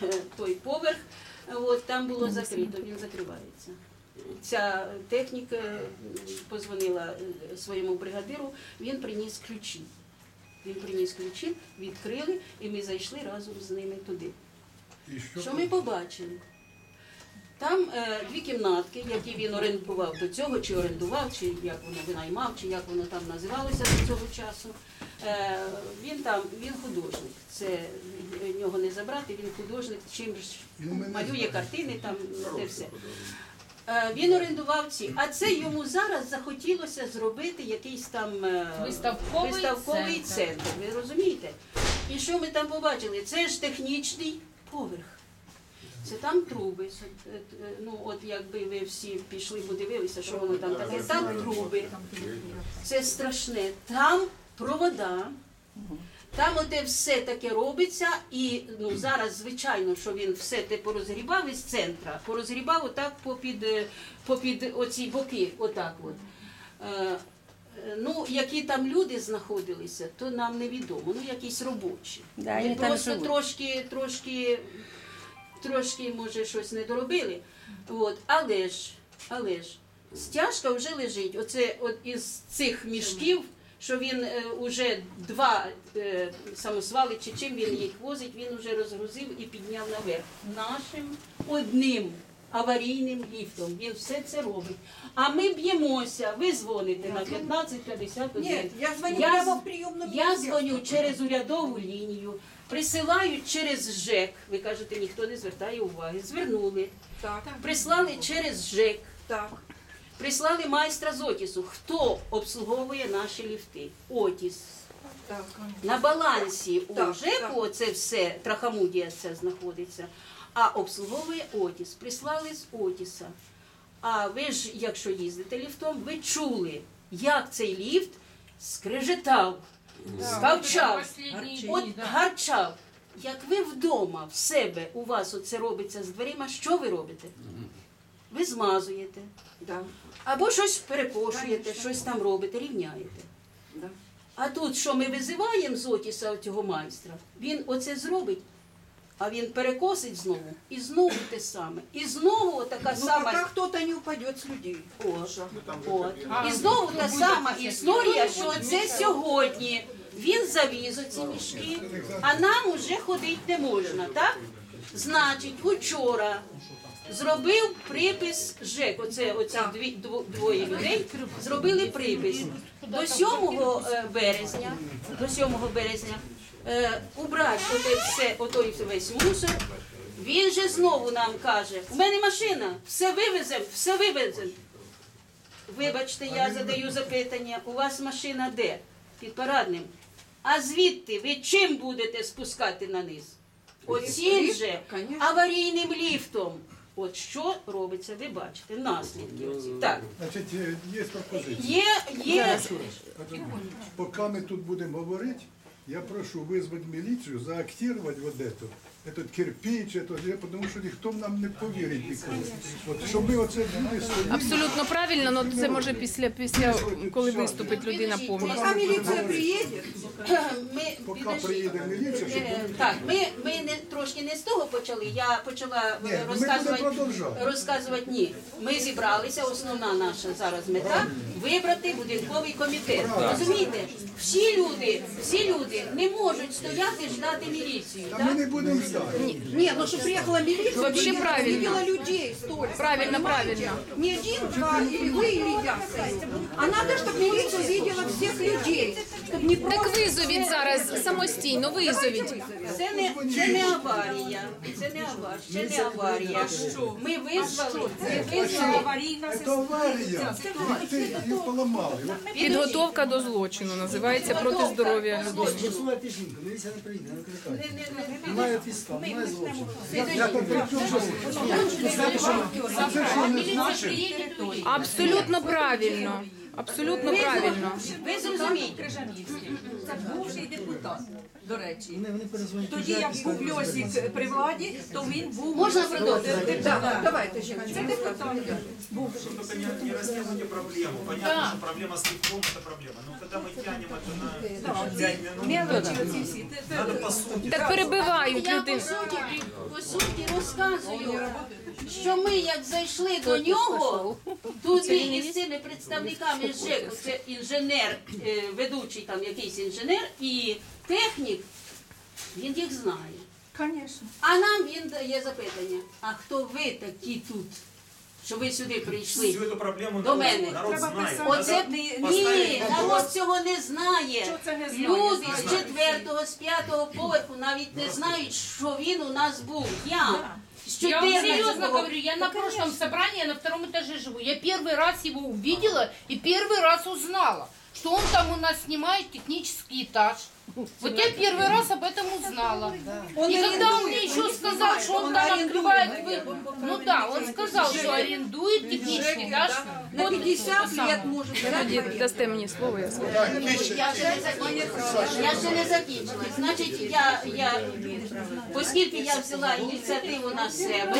той поверх, от, там було закрито, він закривається. Ця техніка е, позвонила е, своєму бригадиру, він приніс ключі. Він приніс ключі, відкрили, і ми зайшли разом з ними туди. І що, Що ми побачили? Там е, дві кімнатки, які він орендував до цього, чи орендував, чи як воно винаймав, чи як воно там називалося до цього часу. Е, він там, він художник. Це нього не забрати, він художник, чим ж малює картини, там те все. Е, Він орендував ці, а це йому зараз захотілося зробити якийсь там е, Виставковий виставковий центр. центр. Ви розумієте? І що ми там побачили? Це ж технічний поверх. Це там труби. Е, е, Ну, от якби ви всі пішли, подивилися, що воно там таке. Там труби. Це страшне. Там провода. Там оте все таке робиться, і ну зараз, звичайно, що він все те порозгрібав із центра, порозгрібав отак попід, е, попід оці боки, отак от. Е, ну, які там люди знаходилися, то нам невідомо. Ну, якісь робочі. Да, там просто трошки, трошки, трошки, може, щось не доробили. От, але ж, але ж, стяжка вже лежить. Оце от із цих мішків, що він е, уже два е, самосвали, чи чим він їх возить, він вже розгрузив і підняв наверх. Нашим одним аварійним ліфтом. Він все це робить. А ми б'ємося, ви дзвоните на 1551. Нет, я звоню Я прямо в приемную Я дзвоню через урядову лінію, присилають через ЖЕК. Ви кажете, ніхто не звертає уваги. Звернули. Так, Прислали через ЖЕК, так. прислали майстра з Отісу. Хто обслуговує наші ліфти? Отіс. Так. На балансі у Так, ЖЕКу це все, трахамудія це знаходиться, а обслуговує Отіс. Прислали з Отіса. А ви ж, якщо їздите ліфтом, ви чули, як цей ліфт скрежетав, скавчав. От гарчав. Як ви вдома в себе у вас оце робиться з дверима, що ви робите? Ви змазуєте. Да. Або щось перекошуєте, щось там робите, рівняєте. Да. А тут, що ми визиваємо з Отіса цього майстра, він оце зробить, а він перекосить знову, і знову те саме. І знову така Ну, сама. пока кто-то не упадет с людей. О, от. І знову та сама історія, що це сьогодні він завіз оці мішки, а нам уже ходити не можна, так? Значить, учора зробив припис ЖЕК, оце оці дві, дво- двоє людей зробили припис. До 7 е, березня, до 7 березня е, убрати оте все, отой весь мусор. Він же знову нам каже, у мене машина, все вивезем, все вивезем. Вибачте, я задаю запитання, у вас машина де? Під парадним. А звідти ви чим будете спускати на низ? Оцім же аварійним ліфтом. От що робиться, ви бачите, наслідки. Оці. Так, Значить, е, є пропозиція. є, є Поки ми тут будемо говорити, я прошу вызвать милицию, заактировать вот это, этот кирпич, это, я, тому що ніхто нам не повірить ніколи. От, щоб ми оце були стоїмо. Абсолютно правильно, але це може після, після коли виступить людина повністю. Пока милиция приедет, ми, Поки приїде міліція, щоб Е, Так, ми, ми не трошки не з того почали. Я почала Ні, е, ми розказувати. Розказувати ні. Ми зібралися. Основна наша зараз мета вибрати будинковий комітет. Розумієте? Всі люди, всі люди не можуть стояти ждати міліцію. Та так? ми не будемо. нет, ну что приехала милиция, Вообще видела- правильно. видела людей столько. Правильно, понимаете? правильно. Не один, два, или вы, или я. А надо, чтобы милиция видела всех людей. Чтобы не Так просто... визовіть зараз самостійно, визовіть. Це не, це не аварія. Це не аварія. Ще не аварія. Ми визвали, ми визвали. Це аварія. Ти її поламали. От Підготовка до злочину називається проти здоров'я людей. Послухайте жінку, міліція не приїде, не Не- викликайте. не- не- підстав. Я тут при чому, що це що не значить? Абсолютно правильно. Абсолютно правильно. Ви зрозумієте. Крижанівський. Це бувший депутат. до речі. Вони, вони перезвонять. Тоді як був Льосік при владі, то він був Можна продовжити? Да, давайте, Жіночка. Це депутат. Только не, не растягивайте проблему. Понятно, что проблема с лифтом это проблема. Но когда мы тянем это на 5 минут, Мелочі оці всі. Те- те- надо по сути. Так перебивають Я по людину. суті, по суті розказую, що ми як зайшли до нього, туди із цими представниками ЖЕКу, це інженер, е, ведучий там якийсь інженер і технік, він їх знає. Конечно. А нам він дає запитання, а хто ви такі тут, що ви сюди прийшли? Всю эту проблему До народ, мене. народ Треба знает. писати. Оце Надо ні, поставить вопрос. народ цього не знає. Що це не знає? Люди Знає. з четвертого, з п'ятого поверху навіть не знають, що він у нас був. Я з Я вам серьезно 14 говорю, я на прошлом собрании на втором этаже живу. Я первый раз его увидела и первый раз узнала, что он там у нас снимает технический этаж. Вот я первый раз об этом узнала. И когда он мне еще сказал, что он там открывает вы... Ну да, он сказал, что арендует технический этаж. На Вот 50 самое. лет может Тоді быть. дасте мені слово, я скажу. Я ще не закінчила. Я ще не закінчила. Значить, я, я, оскільки я взяла ініціативу на себе,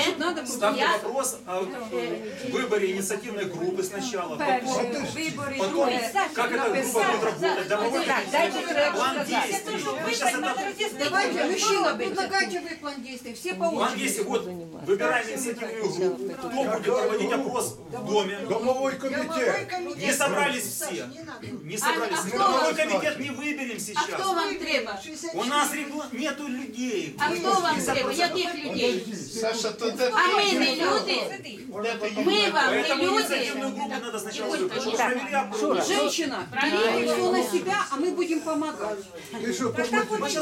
Ставьте я вопрос о выборе инициативной группы сначала, потом, Вибори, потом друге. как эта группа будет работать. Домовой план действий. Мы сейчас это Давайте, мужчина, предлагайте вы план действий. Все по План очереди. действий, вот, выбираем инициативную группу, кто будет проводить опрос в доме. Домовой комітет. Не собрались все. Не собрались. а Мы кто домовой комитет не выберем а сейчас. хто вам треба? У нас нету людей. А хто вам треба? Яких людей? А ми не люди? Ми вам не Поэтому люди? инициативную группу надо сначала. Женщина, берите все на себя, а мы будем помогать. Ти що, помогти?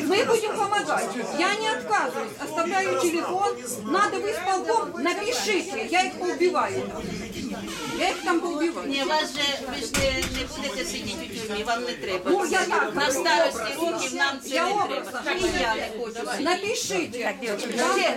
Мы будем помогать. Я не отказываюсь. Оставляю телефон. Надо в исполком. Напишите. Я их поубиваю. Я их там поубиваю. Ні, вас же ви ж не, не будете сидіти у тюрмі, вам не треба. Ну, я так, На старості років нам це Я не образно. треба. І я не хочу. Напишите. Там